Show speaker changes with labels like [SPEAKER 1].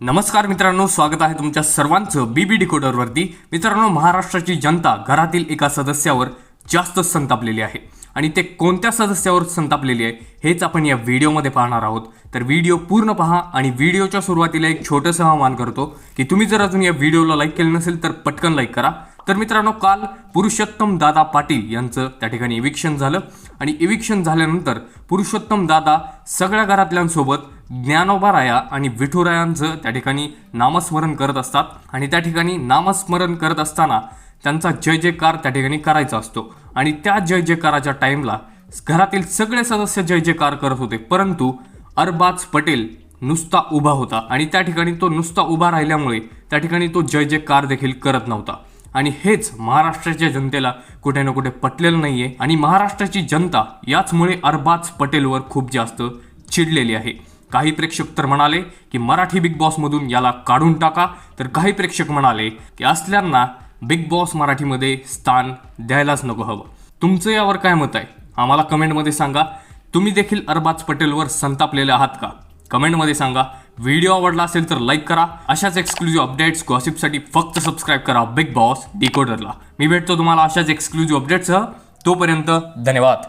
[SPEAKER 1] नमस्कार मित्रांनो स्वागत आहे तुमच्या सर्वांचं बीबी डिकोडरवरती. मित्रांनो महाराष्ट्राची जनता घरातील एका सदस्यावर जास्त संतापलेली आहे. आणि ते कोणत्या सदस्यावर संतापलेली आहे हेच आपण या व्हिडिओमध्ये पाहणार आहोत. तर व्हिडिओ पूर्ण पहा आणि व्हिडिओच्या सुरुवातीला एक छोटंसं आवाहन करतो की तुम्ही जर अजून या व्हिडिओला लाईक केलं नसेल तर पटकन लाईक करा. तर मित्रांनो काल पुरुषोत्तम दादा पाटील यांचं त्या ठिकाणी इविक्शन झालं. आणि इविक्शन झाल्यानंतर पुरुषोत्तम दादा सगळ्या घरातल्यांसोबत ज्ञानोबा राया आणि विठुरायांचं त्या ठिकाणी नामस्मरण करत असतात. आणि त्या ठिकाणी नामस्मरण करत असताना त्यांचा जय जयकार त्या ठिकाणी करायचा असतो. आणि त्या जय जयकाराच्या टाईमला घरातील सगळे सदस्य जय जयकार करत होते. परंतु अरबाज पटेल नुसता उभा होता. आणि त्या ठिकाणी तो नुसता उभा राहिल्यामुळे त्या ठिकाणी तो जय जयकार देखील करत नव्हता. आणि हेच महाराष्ट्राच्या जनतेला कुठे ना कुठे पटलेलं नाही आहे आणि महाराष्ट्राची जनता याचमुळे अरबाज पटेलवर खूप जास्त चिडलेली आहे. काही प्रेक्षक तर म्हणाले की मराठी बिग बॉसमधून याला काढून टाका. तर काही प्रेक्षक म्हणाले की असल्यांना बिग बॉस मराठीमध्ये स्थान द्यायलाच नको हवं. तुमचं यावर काय मत आहे? आम्हाला कमेंटमध्ये सांगा. तुम्ही देखील अरबाज पटेलवर संतापलेले आहात का? कमेंटमध्ये सांगा. व्हिडिओ आवडला असेल तर लाईक करा. अशाच एक्सक्लुझिव्ह अपडेट्स गॉसिपसाठी फक्त सबस्क्राईब करा बिग बॉस डिकोडरला. मी भेटतो तुम्हाला अशाच एक्सक्लुझिव्ह अपडेट्ससह तोपर्यंत धन्यवाद.